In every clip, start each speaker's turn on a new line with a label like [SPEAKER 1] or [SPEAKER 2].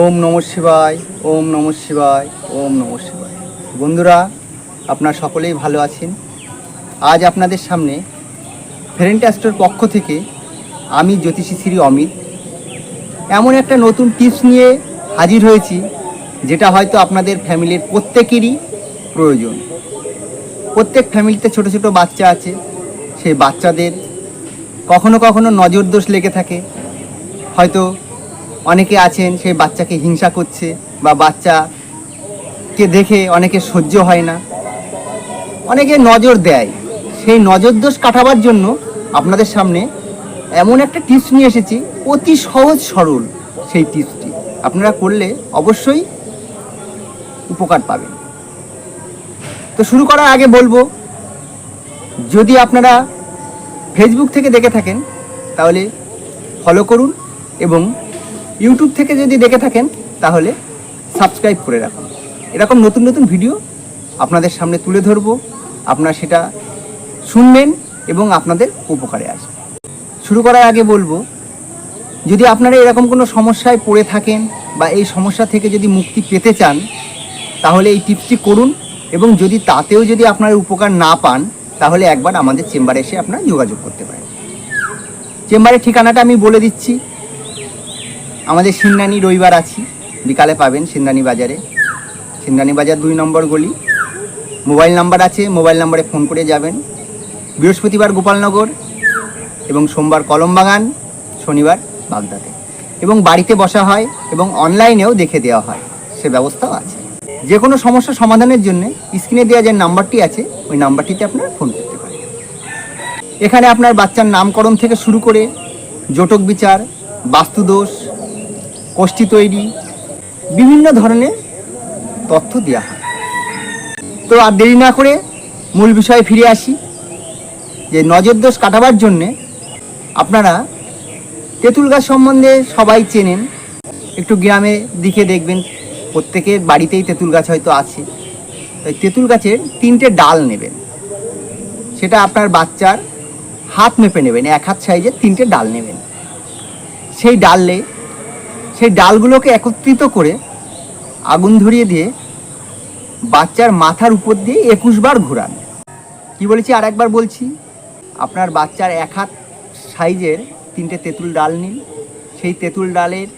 [SPEAKER 1] ওম নম শিবায়, ওম নম শিবায়, ওম নম শিবায়। বন্ধুরা, আপনারা সকলেই ভালো আছেন। আজ আপনাদের সামনে ফেরেন্টাস্টোর পক্ষ থেকে আমি জ্যোতিষী শ্রী অমিত এমন একটা নতুন টিপস নিয়ে হাজির হয়েছি, যেটা হয়তো আপনাদের ফ্যামিলির প্রত্যেকেরই প্রয়োজন। প্রত্যেক ফ্যামিলিতে ছোট ছোট বাচ্চা আছে, সেই বাচ্চাদের কখনো কখনো নজর দোষ লেগে থাকে। হয়তো অনেকে আছেন, সেই বাচ্চাকে হিংসা করছে বা বাচ্চাকে দেখে অনেকে সহ্য হয় না। অনেকে নজর দেয়। সেই নজর দোষ কাটাবার জন্য আপনাদের সামনে এমন একটা টিপস নিয়ে এসেছি, অতি সহজ সরল সেই টিপসটি আপনারা করলে অবশ্যই উপকার পাবেন। তো শুরু করার আগে বলব, যদি আপনারা ফেসবুক থেকে দেখে থাকেন, তাহলে ফলো করুন এবং ইউটিউব থেকে যদি দেখে থাকেন, তাহলে সাবস্ক্রাইব করে রাখুন। এরকম নতুন নতুন ভিডিও আপনাদের সামনে তুলে ধরবো। আপনারা সেটা শুনবেন এবং আপনাদের উপকারে আসবে। শুরু করার আগে বলব, যদি আপনারা এরকম কোনো সমস্যায় পড়ে থাকেন বা এই সমস্যা থেকে যদি মুক্তি পেতে চান, তাহলে এই টিপসটি করুন এবং যদি তাতেও যদি আপনার উপকার না পান, তাহলে একবার আমাদের চেম্বারে এসে আপনারা যোগাযোগ করতে পারেন। চেম্বারের ঠিকানাটা আমি বলে দিচ্ছি। আমাদের সিন্নানি রবিবার আছি, বিকালে পাবেন সিন্নানি বাজারে। সিন্নানি বাজার দুই নম্বর গলি। মোবাইল নাম্বার আছে, মোবাইল নাম্বারে ফোন করে যাবেন। বৃহস্পতিবার গোপালনগর এবং সোমবার কলমবাগান, শনিবার বাগদাতে এবং বাড়িতে বসা হয় এবং অনলাইনেও দেখে দেওয়া হয়, সে ব্যবস্থাও আছে। যে কোনো সমস্যা সমাধানের জন্য স্ক্রিনে দেওয়া যে নাম্বারটি আছে, ওই নাম্বারটিতে আপনারা ফোন করতে পারেন। এখানে আপনার বাচ্চার নামকরণ থেকে শুরু করে জটক বিচার, বাস্তুদোষ কোষ্ঠী তৈরি, বিভিন্ন ধরনের তথ্য দেওয়া হয়। তো আর দেরি না করে মূল বিষয়ে ফিরে আসি, যে নজর দোষ কাটাবার জন্যে আপনারা তেঁতুল গাছ সম্বন্ধে সবাই চেনেন। একটু গ্রামের দিকে দেখবেন, প্রত্যেকের বাড়িতেই তেঁতুল গাছ হয়তো আছে। তাই তেঁতুল গাছের তিনটে ডাল নেবেন। সেটা আপনার বাচ্চার হাত মেপে নেবেন, এক হাত সাইজের তিনটে ডাল নেবেন। সেই ডালে সেই ডালগুলোকে একত্রিত করে আগুন ধরিয়ে দিয়ে বাচ্চার মাথার উপর দিয়ে একুশ বার ঘোরান। কি বলেছি? আর একবার বলছি, আপনার বাচ্চার এক হাত সাইজের তিনটে তেঁতুল ডাল নিন। সেই তেঁতুল ডালের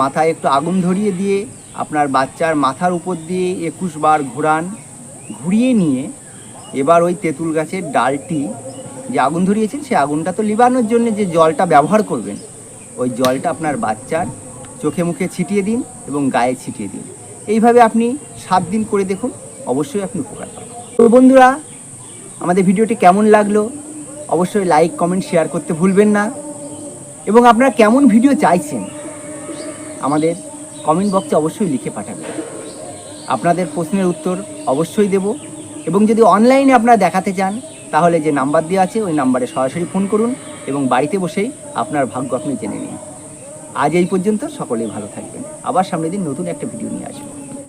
[SPEAKER 1] মাথায় একটু আগুন ধরিয়ে দিয়ে আপনার বাচ্চার মাথার উপর দিয়ে একুশ বার ঘোরান, ঘুরিয়ে নিয়ে এবার ওই তেঁতুল গাছের ডালটি যে আগুন ধরিয়েছেন, সেই আগুনটা তো লিবানোর জন্য যে জলটা ব্যবহার করবেন, ওই জলটা আপনার বাচ্চার চোখে মুখে ছিটিয়ে দিন এবং গায়ে ছিটিয়ে দিন। এইভাবে আপনি সাত দিন করে দেখুন, অবশ্যই আপনি উপকার পাবেন। তো বন্ধুরা, আমাদের ভিডিওটি কেমন লাগল অবশ্যই লাইক, কমেন্ট, শেয়ার করতে ভুলবেন না। এবং আপনারা কেমন ভিডিও চাইছেন আমাদের কমেন্ট বক্সে অবশ্যই লিখে পাঠাবেন। আপনাদের প্রশ্নের উত্তর অবশ্যই দেব। এবং যদি অনলাইনে আপনারা দেখাতে চান, তাহলে যে নাম্বার দেওয়া আছে, ওই নাম্বারে সরাসরি ফোন করুন এবং বাড়িতে বসেই আপনার ভাগ্য আপনি জেনে নিন। আজ এই পর্যন্ত সকলেই ভালো থাকবেন। আবার সামনের দিন নতুন একটা ভিডিও নিয়ে আসবেন